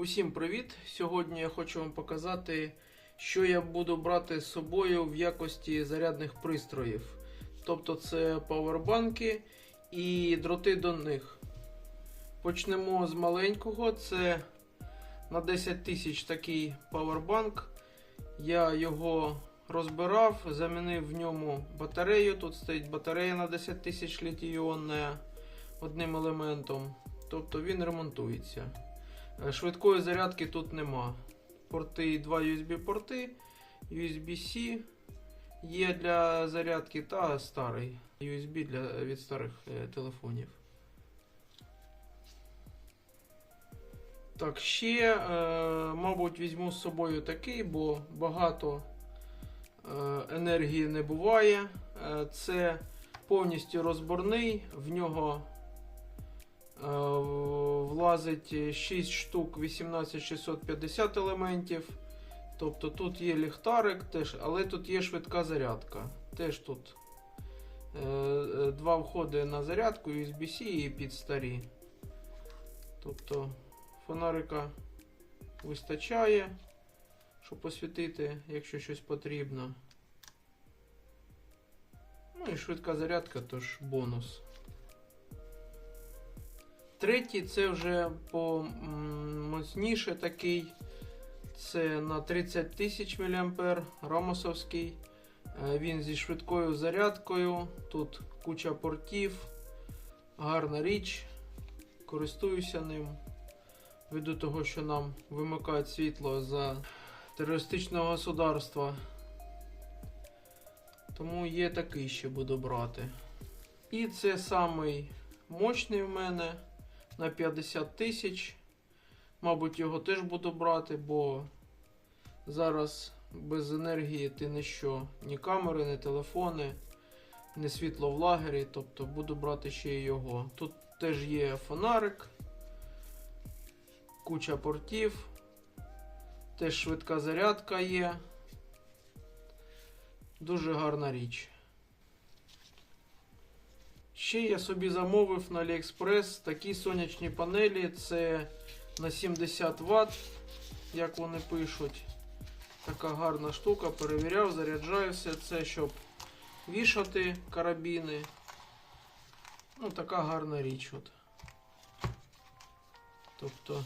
Усім привіт! Сьогодні я хочу вам показати, що я буду брати з собою в якості зарядних пристроїв. Тобто це павербанки і дроти до них. Почнемо з маленького. Це на 10 тисяч такий павербанк. Я його розбирав, замінив в ньому батарею. Тут стоїть батарея на 10 тисяч літій-іонна одним елементом. Тобто він ремонтується. Швидкої зарядки тут нема. Порти, два USB-порти, USB-C є для зарядки та старий USB для, від старих е, телефонів. Так, ще, е, мабуть, візьму з собою такий, бо багато е, енергії не буває. Е, це повністю розборний, в нього Е, влазить 6 штук 18650 елементів. Тобто тут є ліхтарик, теж, але тут є швидка зарядка. Теж тут е, е, два входи на зарядку, USB-C і під старі. Тобто фонарика вистачає, щоб освітити, якщо щось потрібно. Ну і швидка зарядка, тож бонус. Третій це вже помоцніше такий. Це на 30 тисяч мА рамосовський. Е, Він зі швидкою зарядкою. Тут куча портів. Гарна річ. Користуюся ним. Ввиду того, що нам вимикають світло за терористичного государства. Тому є такий ще буду брати. І це самий мощний в мене на 50 тисяч. Мабуть, його теж буду брати, бо зараз без енергії ти не що, ні камери, ні телефони, ні світло в лагері. Тобто буду брати ще й його. Тут теж є фонарик, куча портів, теж швидка зарядка є. Дуже гарна річ. Ще я собі замовив на AliExpress такі сонячні панелі. Це на 70 Вт, як вони пишуть. Така гарна штука. Перевіряв, заряджаю все це, щоб вішати карабіни. Ну, така гарна річ. От. Тобто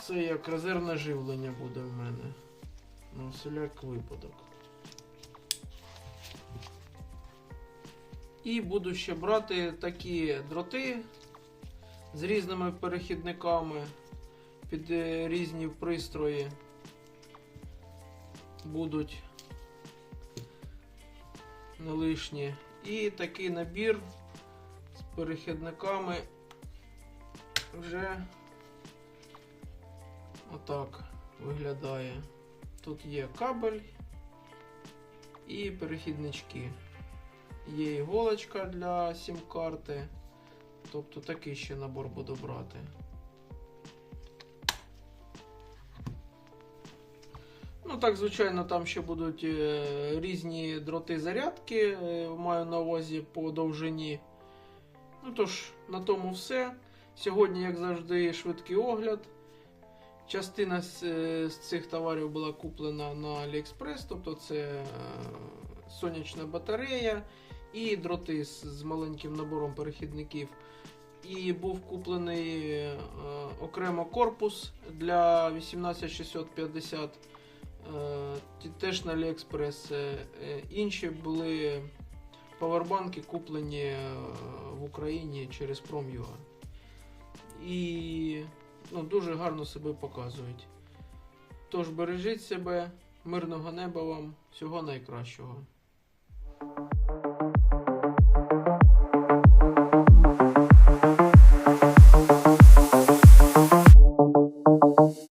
це як резервне живлення буде в мене. На всіляк випадок. І буду ще брати такі дроти з різними перехідниками під е, різні пристрої. Будуть не лишні. І такий набір з перехідниками вже отак виглядає. Тут є кабель і перехіднички. Є іголочка для сім-карти. Тобто такий ще набор буду брати. Ну, так, звичайно, там ще будуть е, різні дроти зарядки, е, маю на увазі по довжині. Ну тож, на тому все. Сьогодні, як завжди, швидкий огляд. Частина з, е, цих товарів була куплена на AliExpress, тобто це сонячна батарея і дроти з, маленьким набором перехідників. І був куплений е, окремо корпус для 18650. Е, теж на AliExpress. Е, е, інші були павербанки куплені е, в Україні через Prom.ua. І ну, дуже гарно себе показують. Тож бережіть себе, мирного неба вам, всього найкращого.